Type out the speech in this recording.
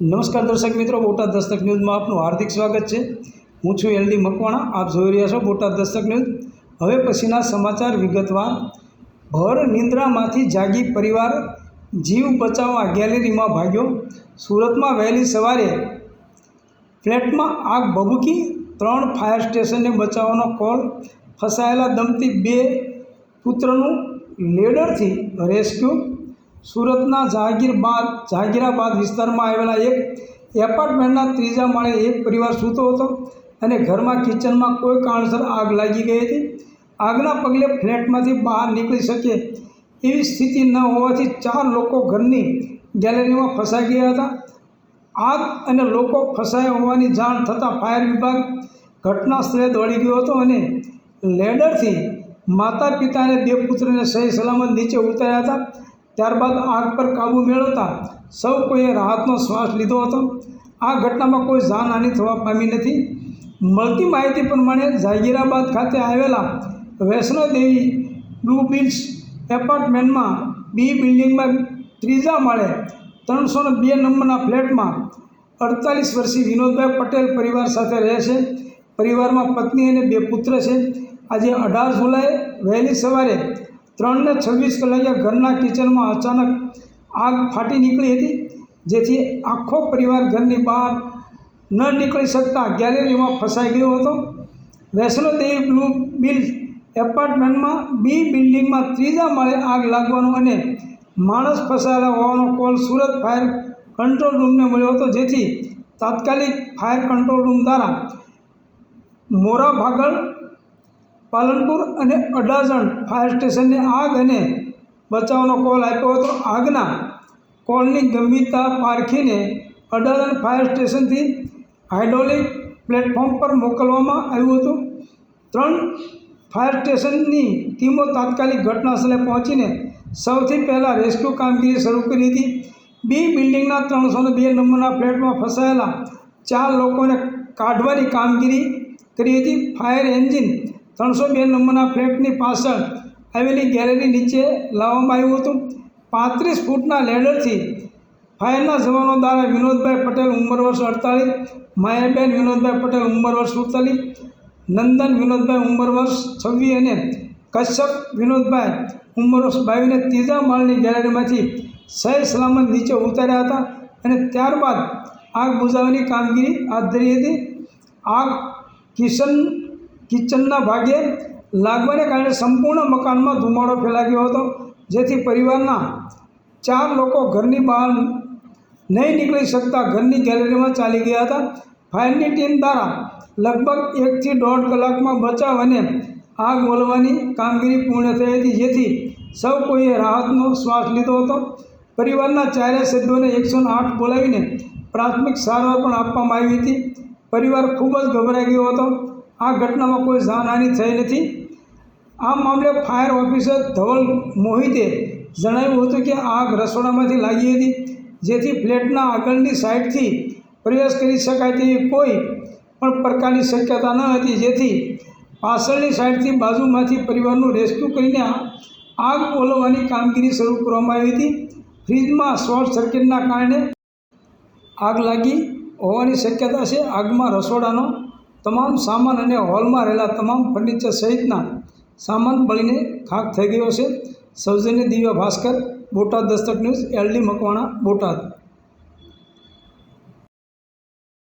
નમસ્કાર દર્શક મિત્રો, બોટાદ દસ્તક ન્યૂઝમાં આપનું હાર્દિક સ્વાગત છે. હું છું એલડી મકવાણા, આપ જોઈ રહ્યા છો બોટાદ દસ્તક ન્યૂઝ. હવે પછીના સમાચાર વિગતવાર. ભર નિંદ્રામાંથી જાગી પરિવાર જીવ બચાવવા ગેલેરીમાં ભાગ્યો. સુરતમાં વહેલી સવારે ફ્લેટમાં આગ ભભૂકી ત્રણ ફાયર સ્ટેશનને બચાવવાનો કોલ. ફસાયેલા દંપતી બે પુત્રનું લેડરથી રેસ્ક્યુ. સુરતના જહાંગીરબાદ જહાંગીરાબાદ વિસ્તારમાં આવેલા એક એપાર્ટમેન્ટના ત્રીજા માળે એક પરિવાર સૂતો હતો અને ઘરમાં કિચનમાં કોઈ કારણસર આગ લાગી ગઈ હતી. આગના પગલે ફ્લેટમાંથી બહાર નીકળી શકે એવી સ્થિતિ ન હોવાથી ચાર લોકો ઘરની ગેલેરીમાં ફસાઈ ગયા હતા. આગ અને લોકો ફસાયા હોવાની જાણ થતાં ફાયર વિભાગ ઘટના સ્થળે દોડી ગયો હતો અને લેડરથી માતા પિતા અને બે પુત્રને સહી સલામત નીચે ઉતાર્યા હતા. ત્યારબાદ આગ પર કાબૂ મેળવતા સૌ કોઈએ રાહતનો શ્વાસ લીધો હતો. આ ઘટનામાં કોઈ જાનહાનિ થવા પામી નથી. મળતી માહિતી પ્રમાણે જાગીરાબાદ ખાતે આવેલા વૈષ્ણોદેવી બ્લુ બિલ્સ એપાર્ટમેન્ટમાં બી બિલ્ડિંગમાં ત્રીજા માળે ત્રણસો બે નંબરના ફ્લેટમાં અડતાલીસ વર્ષીય વિનોદભાઈ પટેલ પરિવાર સાથે રહે છે. પરિવારમાં પત્ની અને બે પુત્ર છે. આજે અઢાર જુલાઈ વહેલી સવારે ત્રણને છવ્વીસ કલાકે ઘરના કિચનમાં અચાનક આગ ફાટી નીકળી હતી, જેથી આખો પરિવાર ઘરની બહાર ન નીકળી શકતા ગેલેરીમાં ફસાઈ ગયો હતો. વૈષ્ણોદેવી બ્લુ બિલ એપાર્ટમેન્ટમાં બી બિલ્ડિંગમાં ત્રીજા માળે આગ લાગવાનો અને માણસ ફસાયેલા હોવાનો કોલ સુરત ફાયર કંટ્રોલ રૂમને મળ્યો હતો, જેથી તાત્કાલિક ફાયર કંટ્રોલ રૂમ દ્વારા મોરા ભાગળ પાલનપુર અને અડાજણ ફાયર સ્ટેશનને આગ અને બચાવનો કોલ આપ્યો હતો. આગના કોલની ગંભીરતા પારખીને અડાજણ ફાયર સ્ટેશનથી હાઇડ્રોલિક પ્લેટફોર્મ પર મોકલવામાં આવ્યું હતું. ત્રણ ફાયર સ્ટેશનની ટીમો તાત્કાલિક ઘટનાસ્થળે પહોંચીને સૌથી પહેલાં રેસ્ક્યુ કામગીરી શરૂ કરી હતી. બી બિલ્ડિંગના ત્રણસો બે નંબરના ફ્લેટમાં ફસાયેલા ચાર લોકોને કાઢવાની કામગીરી કરી હતી. ફાયર એન્જિન ત્રણસો બે નંબરના ફ્લેટની પાછળ આવેલી ગેલેરી નીચે લાવવામાં આવ્યું હતું. પાંત્રીસ ફૂટના લેડરથી ફાયરના જવાનો દ્વારા વિનોદભાઈ પટેલ ઉંમર વર્ષ અડતાલીસ, માયાબેન વિનોદભાઈ પટેલ ઉંમર વર્ષ સુડતાલીસ, નંદન વિનોદભાઈ ઉંમર વર્ષ છવ્વીસ અને કશ્યપ વિનોદભાઈ ઉંમર વર્ષ બાવીને ત્રીજા માળની ગેલેરીમાંથી સહી સલામત નીચે ઉતાર્યા હતા અને ત્યારબાદ આગ બુઝાવવાની કામગીરી હાથ ધરી હતી. આગ કિચન કિચનના ભાગે લાગવાને કારણે સંપૂર્ણ મકાનમાં ધુમાડો ફેલાવ્યો હતો. જેથી પરિવારના ચાર લોકો ઘરની બહાર નહીં નીકળી શકતા ઘરની ગેલેરીમાં ચાલી ગયા હતા. ફાયરની ટીમ દ્વારા લગભગ એકથી દોઢ કલાકમાં બચાવ અને આગ ઓલવાની કામગીરી પૂર્ણ થઈ હતી. જેથી સૌ કોઈએ રાહતનો શ્વાસ લીધો હતો. પરિવારના ચારે સભ્યોને એકસો આઠ બોલાવીને પ્રાથમિક સારવાર પણ આપવામાં આવી હતી. પરિવાર ખૂબ જ ગભરાઈ ગયો હતો. આ ઘટનામાં કોઈ જાનહાનિ થઈ નથી. આ મામલે ફાયર ઓફિસર ધવલ મોહિતે જણાવ્યું હતું કે આગ રસોડામાંથી લાગી હતી, જેથી ફ્લેટના આગળની સાઈડથી પ્રવેશ કરી શકાય તેવી કોઈ પણ પ્રકારની શક્યતા ન હતી, જેથી પાછળની સાઈડથી બાજુમાંથી પરિવારનું રેસ્ક્યુ કરીને આગ ઓલવવાની કામગીરી શરૂ કરવામાં આવી હતી. ફ્રીજમાં શોર્ટ સર્કિટના કારણે આગ લાગી હોવાની શક્યતા છે. આગમાં રસોડાનો તમામ સામાન અને હોલમાં રહેલા તમામ ફર્નિચર સહિતના સામાન બળીને ખાક થઈ ગયો છે. સૌજન્ય Divya Bhaskar, Botad Dastak news, L D Makwana, Botad.